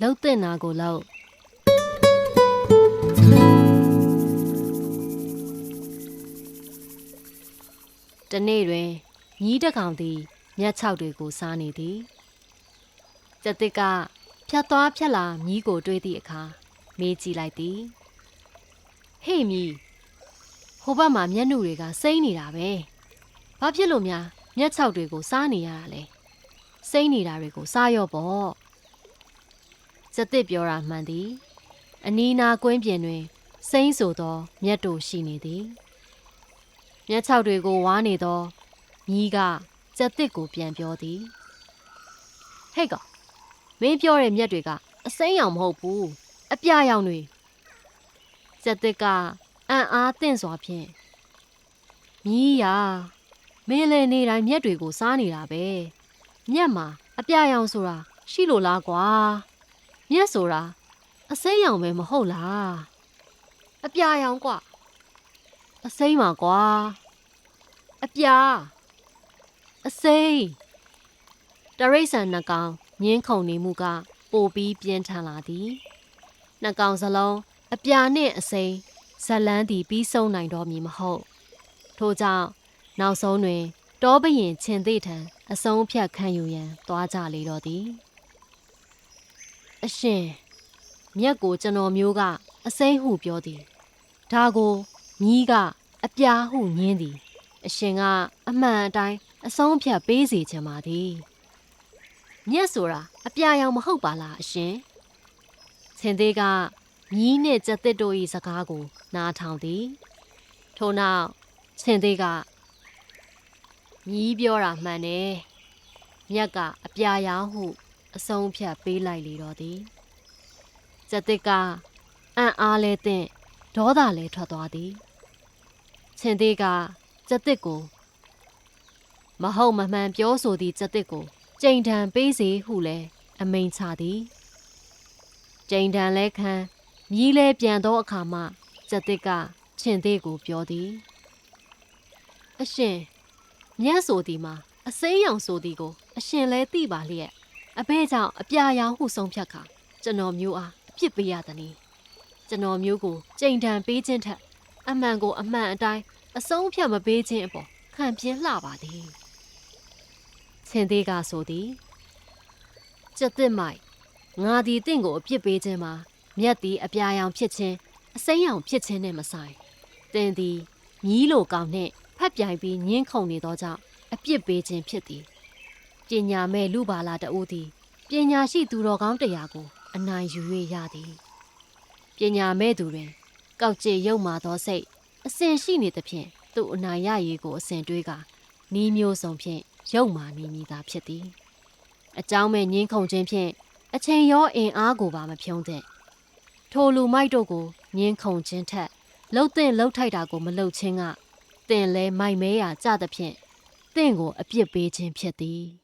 လှုပ်တဲ့နာကိုလှုပ်တနေ့တွင်ညီးတစ်ကောင်သည်မြတ်ချောက်တွေကိုစားနေသည်ကျက်တစ်ကဖြတ်သွားဖြတ်လာမြီးကိုတွေးသည့်အခါမေးကြည့်လိုက်သည်ဟေ့မြီးဟိုဘက်မှာမျက်နှုတွေကစိမ့်နေတာပဲဘာဖြစ်လို့များမြတ်ချောက်တွေကိုစားနေရတာလဲစိမ့်နေတာတွေကိုစားရော့ပေါ့ ကျက်တစ်ပြောတာမှန်သည်အနီးနာကွင်းပြင်တွင် စိမ့်ဆိုသော မြတ်တို့ရှိနေသည်မြတ်ချောက်တွေကိုဝါနေသောမြီးကကျက်တစ်ကိုပြန်ပြောသည်ဟဲ့ကောင်မင်းပြောတဲ့မြတ်တွေကအစိမ်းရောင်မဟုတ်ဘူးအပြာရောင်တွေကျက်တစ်ကအံ့အားသင့်စွာဖြင့်မြီးရာမင်းလည်းနေတိုင်းမြတ်တွေကိုစားနေတာပဲမြတ်မှာအပြာရောင်ဆိုတာရှိလို့လားကွာ မြတ်ဆိုတာအစိမ်းရောင်ပဲမဟုတ်လားအပြာရောင်ကွာအစိမ်းပါကွာအပြာအစိမ်းတရိษံနှစ်ကောင်ငင်းခုန်နေမှုက ပိုပြီးပြင်းထန်လာသည်နှစ်ကောင်စလုံးအပြာနှင့်အစိမ်းဇလန်းသည်ပြီးဆုံးနိုင်တော့မည်မဟုတ်ထို့ကြောင့်နောက်ဆုံးတွင် တောဘရင်ချင်းသေးထံအဆုံးအဖြတ်ခံယူရန် သွားကြလေတော့သည် အရှင်မြက်ကိုကျွန်တော်မျိုးကအစိမ်းဟုပြောသည်ဒါကိုမြီးကအပြာဟုညင်းသည် အရှင်ကအမှန်အတိုင်းအဆုံးအဖြတ်ပေးစီချင်ပါသည်မြက်ဆိုတာအပြာရောင်မဟုတ်ပါလားအရှင်ချင်းသေးကမြီးနှင့်ကြက်တစ်တို့၏စကားကို နားထောင်သည်ထို့နောက်ချင်းသေးကမြီးပြောတာမှန်တယ်မြက်ကအပြာရောင်ဟု အဆုံးဖြတ်ပေးလိုက်လေတော့သည်ကြက်တစ်ကအံ့အားလဲသင့်ဒေါသလဲထွက်သွားသည်ချင်းသေးကကြက်တစ်ကိုမဟုတ်မမှန်ပြောဆိုသည့်ကြက်တစ်ကိုကြိမ်တံပေးစေဟုလဲအမိန်ချသည်ကြိမ်တံလဲခံမြည်လဲပြန်သောအခါမှကြက်တစ်ကချင်းသေးကိုပြောသည်အရှင်မြတ်ဆိုသည်မှာအစိမ်းရောင်ဆိုသည်ကို အရှင်လဲသိပါလျက် အဘဲကြောင့်အပြာရောင်ဟုဆုံးဖြတ်ခါကျွန်တော်မျိုးအားအပြစ်ပေးရသည်။ကျွန်တော်မျိုးကိုကြိမ်တံပေးခြင်းထက် အမှန်ကိုအမှန်အတိုင်းအဆုံးဖြတ်မပေးခြင်းအပေါ်ခံပြင်းလှပါသည်။ချင်းသေးကဆိုသည်ကျက်တစ်မိုက်ငါဒီတင့်ကိုအပြစ်ပေးခြင်းမှာမြတ်သည်အပြာရောင်ဖြစ်ခြင်းအစိမ်းရောင်ဖြစ်ခြင်းနဲ့မဆိုင်တင်သည်မြီးလိုကောင်နှင့်ဖက်ပြိုင်ပြီးညင်းခုန်နေသောကြောင့်အပြစ်ပေးခြင်းဖြစ်သည် ပညာမဲ့လူပါလာတအိုးသည်ပညာရှိသူတော်ကောင်းတရားကို အနိုင်ယူ၍ရသည်ပညာမဲ့သူတွင် ကောက်ကျစ်ရုပ်မာသောစိတ်အစဉ်ရှိနေသဖြင့်သူ့အနိုင်ရရေးကိုအစဉ်တွေးကနီးမျိုးစုံဖြင့်ရုပ်မာနေမိသာဖြစ်သည်အကြောင်းမဲ့ငင်းခုန်ခြင်းဖြင့်အချိန်ရောအင်အားကိုပါမဖြုံးသင့်ထိုလူမိုက်တို့ကိုငင်းခုန်ခြင်းထက်လှုပ်တဲ့လှုပ်ထိုက်တာကိုမလှုပ်ခြင်းကတင်လဲမိုက်မဲရာကြသဖြင့်တင့်ကိုအပြစ်ပေးခြင်းဖြစ်သည်